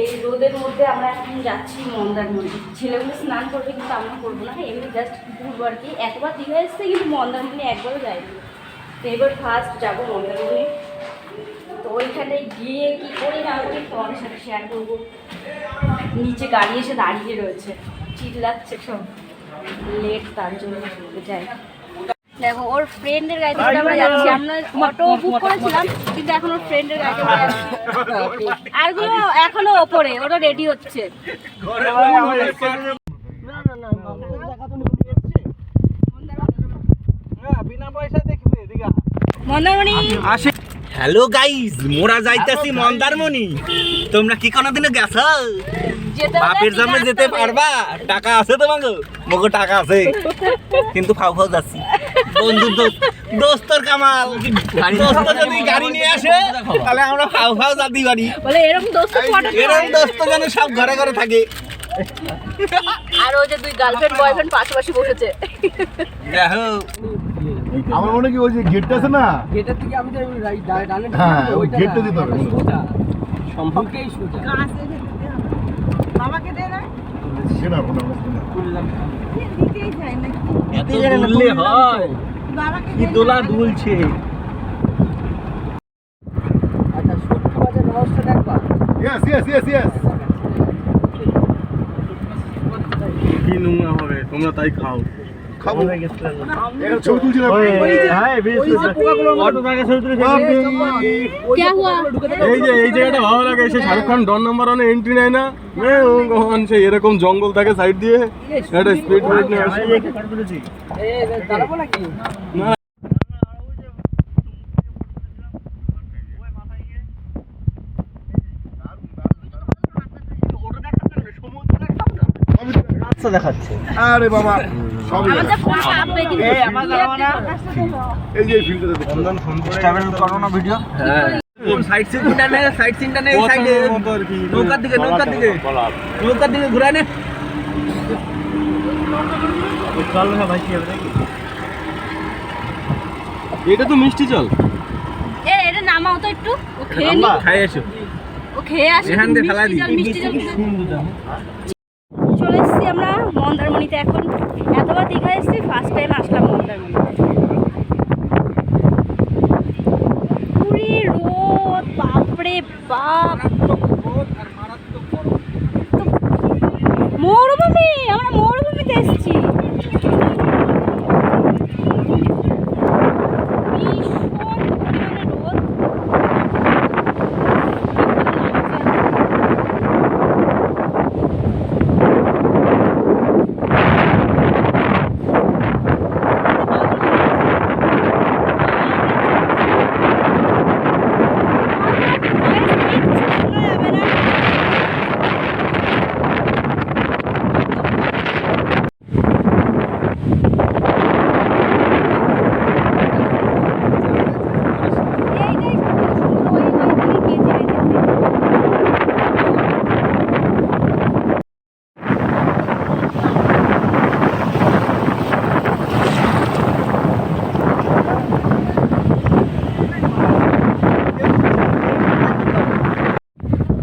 এই রোদের মধ্যে আমরা এখন যাচ্ছি মন্দারমণি ছেলেগুলো স্নান করবে কিন্তু আমরা করব না এমনি জাস্ট ঘুরবো আর কি। একবার দীঘা এসছে কিন্তু মন্দারমণি একবারও যাইনি। তো এবার ফার্স্ট যাব মন্দারমণি তো ওইখানে গিয়ে কী করি না করি তোমাদের সাথে শেয়ার করব। নিচে গাড়ি এসে দাঁড়িয়ে রয়েছে। চিল্লাচ্ছে সব। লেট তার জন্য যাই। দেখো, ওর ফ্রেন্ডের গাড়িতে আমরা যাচ্ছি। আমরা অটো বুক করেছিলাম। কিন্তু এখন ফ্রেন্ডের আরগুলো এখনও ওপরে ওরা রেডি হচ্ছে। মন্দারমণি। আসে। হ্যালো গাইস মোরা যাইতাছি মন্দারমণি। তোমরা কি কোনোদিনও গেছো? বাপের জন্মে যেতে পারবা? টাকা আছে তোমাকে? মগো টাকা আছে। কিন্তু ফাউ ফাউ যাচ্ছি। বন্ধু দোস্ত দোস্তর কামাল। দোস্ত যদি গাড়ি নিয়ে আসে তাহলে আমরা ফাউ ফাউ যাতি পারি বলে এরকম দোস্ত এরকম দোস্ত যেন সব ঘরে ঘরে থাকে। আর ওই যে দুই গার্লফ্রেন্ড বয়ফ্রেন্ড পাশাপাশি বসেছে। দেখো আমার মনে কি ওই যে গেটটা আছে না? গেটের থেকে আমি ডানে হ্যাঁ, ওই গেটটা না, দিতে হবে। সম্পর্কেই সোজা। সে না। কোনো এত দুললে হয়। কি দোলা দুলছে আচ্ছা, সত্যি বাজার রহস্যটা দেখবা? ইয়েস ইয়েস ইয়েস ইয়েস কি নোংরা হবে তোমরা তাই খাও। এই জায়গাটা ভালো লাগে ডন এন্ট্রি না? এরকম জঙ্গল থাকে সাইড দিয়ে। একটা স্পিড নিয়ে দেখাচ্ছে আরে বাবা। সবই আমাদের ফোন কাঁপবে কিন্তু এই যে এই ফিল্টারে দেখো ট্রাভেল করো না ভিডিও সাইড সিনটা নে সাইড সিনটা নে সাইডে নৌকার দিকে নৌকার দিকে। নৌকার দিকে ঘুরে নে। এটা তো মিষ্টি জল। এ এটা নামাও তো একটু। ও খেয়ে নি খাই এসো ও খেয়ে আসে। এখান দিয়ে ফেলা দিই। মিষ্টি জল। চলে এসেছি আমরা মন্দারমণিতে। এখন এতবার দীঘা এসেছি ফার্স্ট টাইম আসলাম মন্দারমণিতে। পুরী রোদ বাপরে বাপ! মরুভূমি আমরা মরুভূমিতে এসেছি ভীষণ পরিমাণে রোদ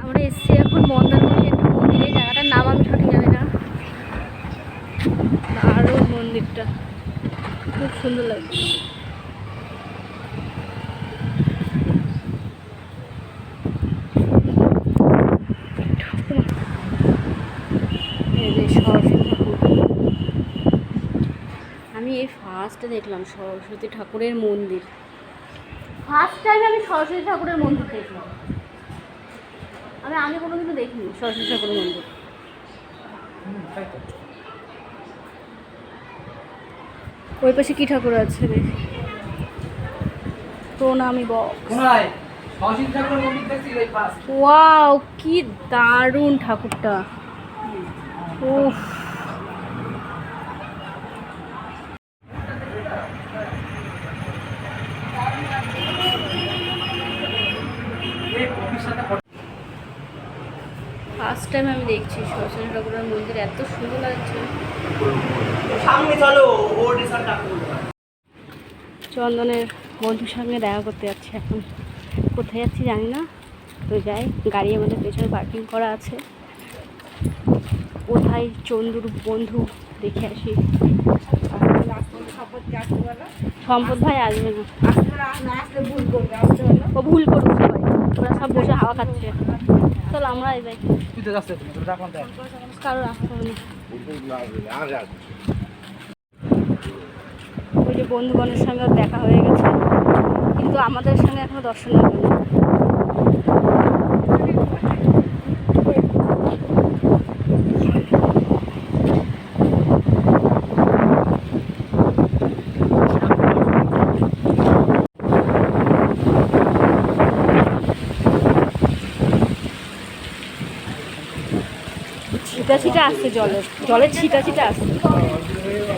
আমরা এসেছি এখন মন্দারমণি একটা মন্দিরে জায়গাটার নাম আমি সঠিক জানি না দারুণ মন্দিরটা খুব সুন্দর লাগছে। এই সরস্বতী ঠাকুর। আমি এই ফার্স্ট দেখলাম সরস্বতী ঠাকুরের মন্দির। ফার্স্ট টাইম আমি সরস্বতী ঠাকুরের মন্দির দেখলাম। আমি আগে কোনোদিনও দেখিনি সরস্বতী ঠাকুরের মন্দির। ওই পাশে কি ঠাকুর আছে রে? প্রণামী। ওয়াও কি দারুণ ঠাকুরটা। উফ। ফার্স্ট টাইম আমি দেখছি সরস্বতী ঠাকুরের মন্দির এত সুন্দর লাগছে। সামনে চলো চন্দনের বন্ধুর সঙ্গে দেখা করতে যাচ্ছি এখন। কোথায় যাচ্ছি জানি না। তো যাই গাড়ি আমাদের পেছনে পার্কিং করা আছে। কোথায় চন্দুর বন্ধু দেখে আসি। সম্পদ ভাই আসবে না। ও ভুল করবে সবাই ওরা সব বসে হাওয়া খাচ্ছে। চলো আমরা যাই। তুই তো যাচ্ছে তোর রাখলাম তাই কারও হবে না যে বন্ধুগণের সঙ্গে দেখা হয়ে গেছে। কিন্তু আমাদের সঙ্গে এখনও দর্শন হবে না ছিটা ছিটা আসছে জলের। জলের ছিটা ছিটা আসছে।